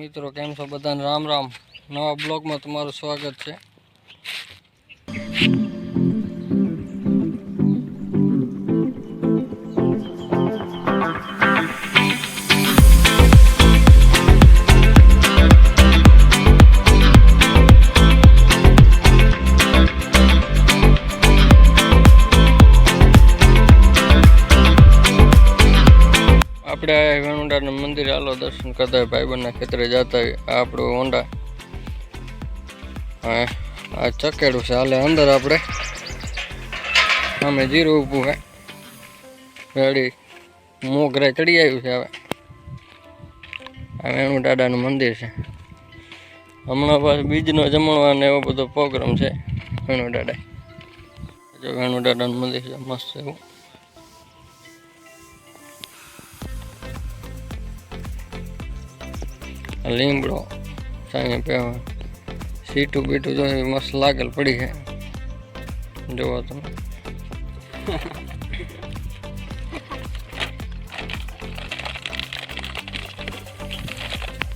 મિત્રો કેમ છો બધાને? રામ રામ. નવા બ્લોગમાં તમારું સ્વાગત છે. આપણે વેણુંડાના મંદિરે હાલો દર્શન કરતા ભાઈબંધના ખેતરે જતા આ આપણું ઊંડા હા, આ ચકેડું છે, હાલે અંદર આપણે. સામે જીરું ઊભું હે. રેડી મોગરે ચડી આવ્યું છે હવે. આ વેણુ દાદાનું મંદિર છે. હમણાં પાછું બીજનો જમણવા ને એવો બધો પ્રોગ્રામ છે વેણુ દાદા જો વેણુંડાડાનું મંદિર છે, મસ્ત એવું. લીમડો સાંજે પહેવા. સીટું બીટું જો મસ્ત લાગેલ પડી છે. જોવો તમે.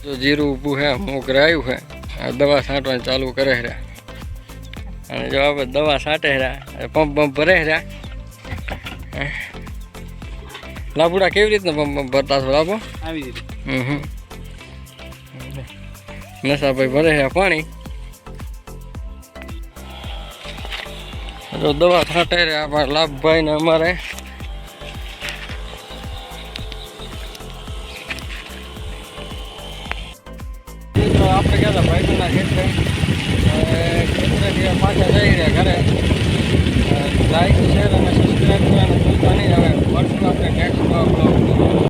જો જીરું ઊભું છે મોગરે આવ્યું છે. આ દવા છાંટવાની ચાલુ કરે છે. અને જો આપણે દવા છાંટે રહ્યા પંપ પંપ ભરે રહ્યા લાભુડા કેવી રીતના પંપ પંપ ભરતા છો લાભો? આવી રીતે. હમ હમ. નશાભાઈ ભરે છે પાણી જો દવા છાંટે રે આપણા લાભભાઈ ને અમારે આપણે ગયા હતા? ભાઈ ખેતરે હવે ખેતરેથી પાછા જઈ રહ્યા ઘરે.